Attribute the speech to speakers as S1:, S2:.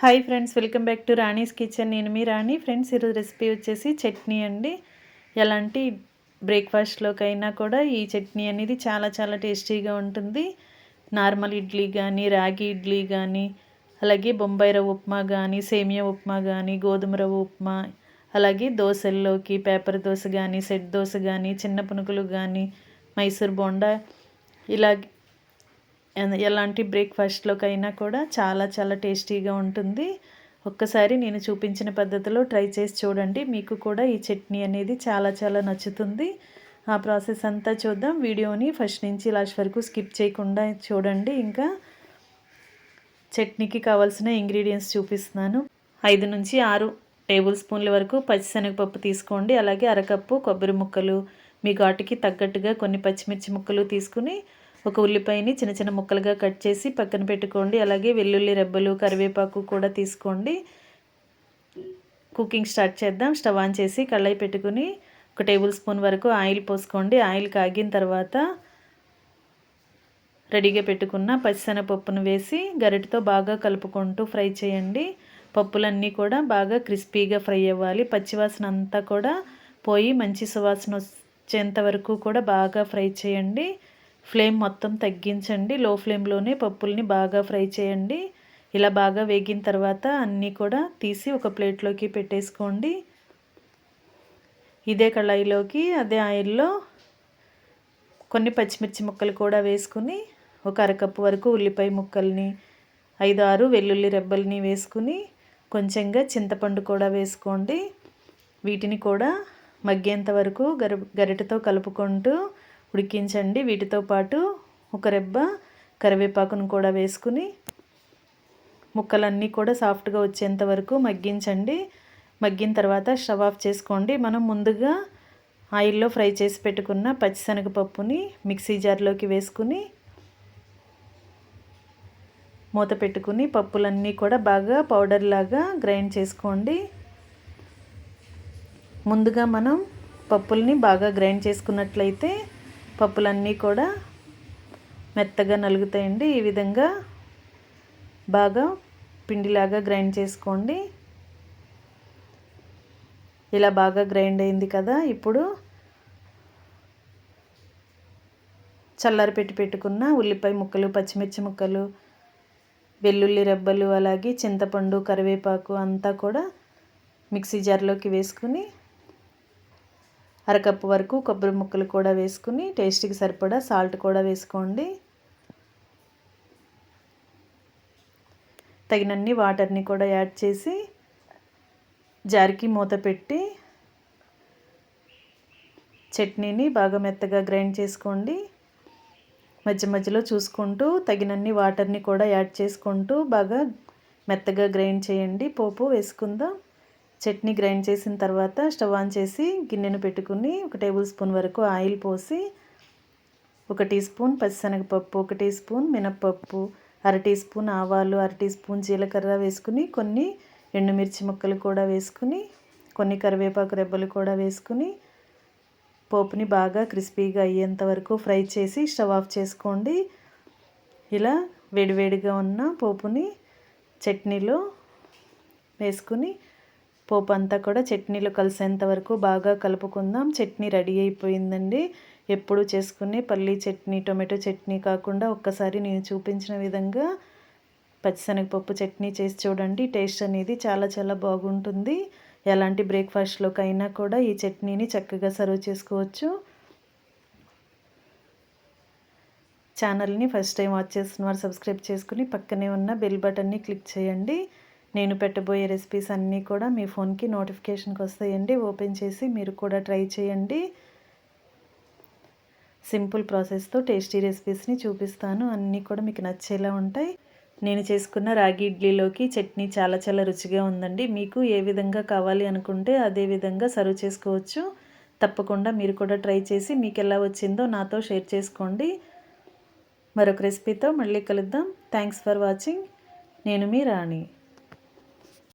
S1: Hi friends welcome back to Rani's kitchen నేను మీ రాణి. Friends ఈరోజు రెసిపీ వచ్చేసి చట్నీ అండి. ఎలాంటి బ్రేక్ఫాస్ట్లోకైనా కూడా ఈ చట్నీ అనేది చాలా చాలా టేస్టీగా ఉంటుంది. నార్మల్ ఇడ్లీ కానీ రాగి ఇడ్లీ కానీ అలాగే బొంబాయి రవ్వ ఉప్మా కానీ సేమియా ఉప్మా కానీ గోధుమ రవ్వ ఉప్మా అలాగే దోశల్లోకి పేపర్ దోశ కానీ సెట్ దోశ కానీ చిన్న పునుకులు కానీ మైసూర్ బోండా ఇలా ఎలాంటి బ్రేక్ఫాస్ట్లోకైనా కూడా చాలా చాలా టేస్టీగా ఉంటుంది. ఒక్కసారి నేను చూపించిన పద్ధతిలో ట్రై చేసి చూడండి. మీకు కూడా ఈ చట్నీ అనేది చాలా చాలా నచ్చుతుంది. ఆ ప్రాసెస్ అంతా చూద్దాం. వీడియోని ఫస్ట్ నుంచి లాస్ట్ వరకు స్కిప్ చేయకుండా చూడండి. ఇంకా చట్నీకి కావాల్సిన ఇంగ్రీడియంట్స్ చూపిస్తున్నాను. ఐదు నుంచి ఆరు టేబుల్ స్పూన్ల వరకు పచ్చిశనగపప్పు తీసుకోండి. అలాగే అరకప్పు కొబ్బరి ముక్కలు మీ ఘాటుకి తగ్గట్టుగా కొన్ని పచ్చిమిర్చి ముక్కలు తీసుకుని ఒక ఉల్లిపాయని చిన్న చిన్న ముక్కలుగా కట్ చేసి పక్కన పెట్టుకోండి. అలాగే వెల్లుల్లి రెబ్బలు కరివేపాకు కూడా తీసుకోండి. కుకింగ్ స్టార్ట్ చేద్దాం. స్టవ్ ఆన్ చేసి కళ్ళాయి పెట్టుకుని ఒక టేబుల్ స్పూన్ వరకు ఆయిల్ పోసుకోండి. ఆయిల్ కాగిన తర్వాత రెడీగా పెట్టుకున్న పచ్చిశనగపప్పును వేసి గరిటతో బాగా కలుపుకుంటూ ఫ్రై చేయండి. పప్పులన్నీ కూడా బాగా క్రిస్పీగా ఫ్రై అవ్వాలి. పచ్చివాసన అంతా కూడా పోయి మంచి సువాసన వచ్చేంత వరకు కూడా బాగా ఫ్రై చేయండి. ఫ్లేమ్ మొత్తం తగ్గించండి. లో ఫ్లేమ్లోనే పప్పుల్ని బాగా ఫ్రై చేయండి. ఇలా బాగా వేగిన తర్వాత అన్నీ కూడా తీసి ఒక ప్లేట్లోకి పెట్టేసుకోండి. ఇదే కళాయిలోకి అదే ఆయిల్లో కొన్ని పచ్చిమిర్చి ముక్కలు కూడా వేసుకుని ఒక అరకప్పు వరకు ఉల్లిపాయ ముక్కల్ని ఐదు ఆరు వెల్లుల్లి రెబ్బల్ని వేసుకుని కొంచెంగా చింతపండు కూడా వేసుకోండి. వీటిని కూడా మగ్గేంత వరకు గరి గరిటతో కలుపుకుంటూ ఉడికించండి. వీటితో పాటు ఒక రెబ్బ కరివేపాకును కూడా వేసుకుని ముక్కలన్నీ కూడా సాఫ్ట్గా వచ్చేంత వరకు మగ్గించండి. మగ్గిన తర్వాత స్టవ్ ఆఫ్ చేసుకోండి. మనం ముందుగా ఆయిల్లో ఫ్రై చేసి పెట్టుకున్న పచ్చిశనగపప్పుని మిక్సీ జార్లోకి వేసుకుని మూత పెట్టుకుని పప్పులన్నీ కూడా బాగా పౌడర్ లాగా గ్రైండ్ చేసుకోండి. ముందుగా మనం పప్పుల్ని బాగా గ్రైండ్ చేసుకున్నట్లయితే పప్పులన్నీ కూడా మెత్తగా నలుగుతాయండి. ఈ విధంగా బాగా పిండిలాగా గ్రైండ్ చేసుకోండి. ఇలా బాగా గ్రైండ్ అయింది కదా ఇప్పుడు చల్లారి పెట్టి పెట్టుకున్న ఉల్లిపాయ ముక్కలు పచ్చిమిర్చి ముక్కలు వెల్లుల్లి రెబ్బలు అలాగే చింతపండు కరివేపాకు అంతా కూడా మిక్సీ జార్లోకి వేసుకుని అరకప్పు వరకు కొబ్బరి ముక్కలు కూడా వేసుకుని టేస్ట్కి సరిపడా సాల్ట్ కూడా వేసుకోండి. తగినన్ని వాటర్ని కూడా యాడ్ చేసి జారికి మూత పెట్టి చట్నీని బాగా మెత్తగా గ్రైండ్ చేసుకోండి. మధ్య మధ్యలో చూసుకుంటూ తగినన్ని వాటర్ని కూడా యాడ్ చేసుకుంటూ బాగా మెత్తగా గ్రైండ్ చేయండి. పోపు వేసుకుందాం. చట్నీ గ్రైండ్ చేసిన తర్వాత స్టవ్ ఆన్ చేసి గిన్నెను పెట్టుకుని ఒక టేబుల్ స్పూన్ వరకు ఆయిల్ పోసి ఒక టీ స్పూన్ పచ్చిశనగపప్పు ఒక టీ స్పూన్ మినప్పప్పు అర టీ స్పూన్ ఆవాలు అర టీ స్పూన్ జీలకర్ర వేసుకుని కొన్ని ఎండుమిర్చి ముక్కలు కూడా వేసుకుని కొన్ని కరివేపాకు రెబ్బలు కూడా వేసుకుని పోపుని బాగా క్రిస్పీగా అయ్యేంత వరకు ఫ్రై చేసి స్టవ్ ఆఫ్ చేసుకోండి. ఇలా వేడివేడిగా ఉన్న పోపుని చట్నీలో వేసుకుని పోపు అంతా కూడా చట్నీలో కలిసేంత వరకు బాగా కలుపుకుందాం. చట్నీ రెడీ అయిపోయిందండి. ఎప్పుడు చేసుకునే పల్లీ చట్నీ టొమాటో చట్నీ కాకుండా ఒక్కసారి నేను చూపించిన విధంగా పచ్చిశనగపప్పు చట్నీ చేసి చూడండి. టేస్ట్ అనేది చాలా చాలా బాగుంటుంది. ఎలాంటి బ్రేక్ఫాస్ట్లోకైనా కూడా ఈ చట్నీని చక్కగా సర్వ్ చేసుకోవచ్చు. ఛానల్ని ఫస్ట్ టైం వాచ్ చేస్తున్న వారు సబ్స్క్రైబ్ చేసుకుని పక్కనే ఉన్న బెల్ బటన్ని క్లిక్ చేయండి. నేను పెట్టబోయే రెసిపీస్ అన్నీ కూడా మీ ఫోన్కి నోటిఫికేషన్కి వస్తాయండి. ఓపెన్ చేసి మీరు కూడా ట్రై చేయండి. సింపుల్ ప్రాసెస్తో టేస్టీ రెసిపీస్ని చూపిస్తాను. అన్నీ కూడా మీకు నచ్చేలా ఉంటాయి. నేను చేసుకున్న రాగి ఇడ్లీలోకి చట్నీ చాలా చాలా రుచిగా ఉందండి. మీకు ఏ విధంగా కావాలి అనుకుంటే అదే విధంగా సర్వ్ చేసుకోవచ్చు. తప్పకుండా మీరు కూడా ట్రై చేసి మీకు ఎలా వచ్చిందో నాతో షేర్ చేసుకోండి. మరొక రెసిపీతో మళ్ళీ కలుద్దాం. థ్యాంక్స్ ఫర్ వాచింగ్ నేను మీ రాణి.